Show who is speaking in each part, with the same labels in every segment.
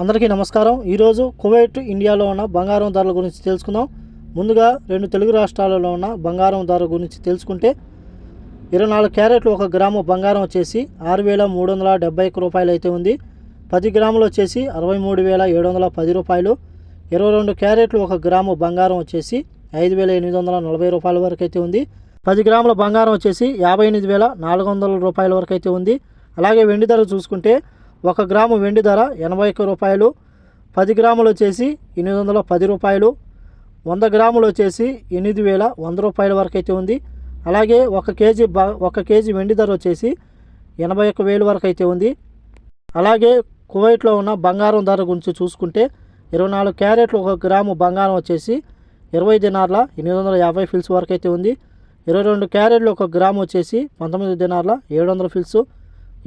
Speaker 1: అందరికీ నమస్కారం. ఈరోజు కువైట్ ఇండియాలో ఉన్న బంగారం ధరల గురించి తెలుసుకుందాం. ముందుగా రెండు తెలుగు రాష్ట్రాలలో ఉన్న బంగారం ధర గురించి తెలుసుకుంటే ఇరవై నాలుగు క్యారెట్లు ఒక గ్రాము బంగారం వచ్చేసి ఆరు వేల మూడు వందల డెబ్బై ఒక్క రూపాయలు అయితే ఉంది. పది గ్రాములు వచ్చేసి అరవై మూడు వేల ఏడు వందల పది రూపాయలు. ఇరవై రెండు క్యారెట్లు ఒక గ్రాము బంగారం వచ్చేసి ఐదు వేల ఎనిమిది వందల నలభై రూపాయల వరకు అయితే ఉంది. పది గ్రాముల బంగారం వచ్చేసి యాభై ఎనిమిది వేల నాలుగు వందల రూపాయల వరకు అయితే ఉంది. అలాగే వెండి ధర చూసుకుంటే ఒక గ్రాము వెండి ధర ఎనభై ఒక్క రూపాయలు పది గ్రాములు వచ్చేసి ఎనిమిది వందల పది రూపాయలు వంద గ్రాములు వచ్చేసి ఎనిమిది వేల వంద రూపాయల వరకు అయితే ఉంది. అలాగే ఒక కేజీ బ ఒక కేజీ వెండి ధర వచ్చేసి ఎనభై ఒక్క వేలు వరకు అయితే ఉంది. అలాగే కువైట్లో ఉన్న బంగారం ధర గురించి చూసుకుంటే ఇరవై నాలుగు క్యారెట్లు ఒక గ్రాము బంగారం వచ్చేసి ఇరవై దినార్ల ఎనిమిది వందల యాభై ఫిల్స్ వరకు అయితే ఉంది. ఇరవై రెండు క్యారెట్లు ఒక గ్రాము వచ్చేసి పంతొమ్మిది దినార్ల ఏడు వందల ఫిల్స్.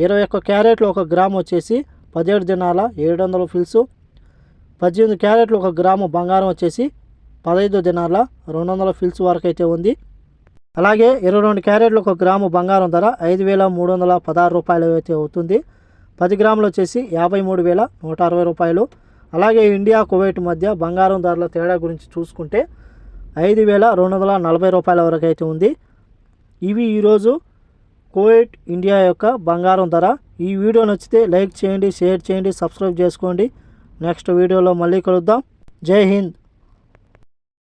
Speaker 1: ఇరవై ఒక్క క్యారెట్లు ఒక గ్రాము వచ్చేసి పదిహేడు దినాల ఏడు వందల ఫిల్స్. పద్దెనిమిది క్యారెట్లు ఒక గ్రాము బంగారం వచ్చేసి పదహైదు దినాల రెండు వందల ఫిల్స్ వరకు అయితే ఉంది. అలాగే ఇరవై రెండు క్యారెట్లు ఒక గ్రాము బంగారం ధర ఐదు వేల మూడు వందల పదహారు రూపాయలు అయితే అవుతుంది. పది గ్రాములు వచ్చేసి యాభై మూడు వేల నూట అరవై రూపాయలు. అలాగే ఇండియా కువైట్ మధ్య బంగారం ధరల తేడా గురించి చూసుకుంటే ఐదు వేల రెండు వందల నలభై రూపాయల వరకు అయితే ఉంది. ఇవి ఈరోజు కువైట్ ఇండియా యొక్క బంగారం ధర. ఈ వీడియో నచ్చితే లైక్ చేయండి షేర్ చేయండి సబ్స్క్రైబ్ చేసుకోండి. నెక్స్ట్ వీడియోలో మళ్ళీ కలుద్దాం. జై హింద్.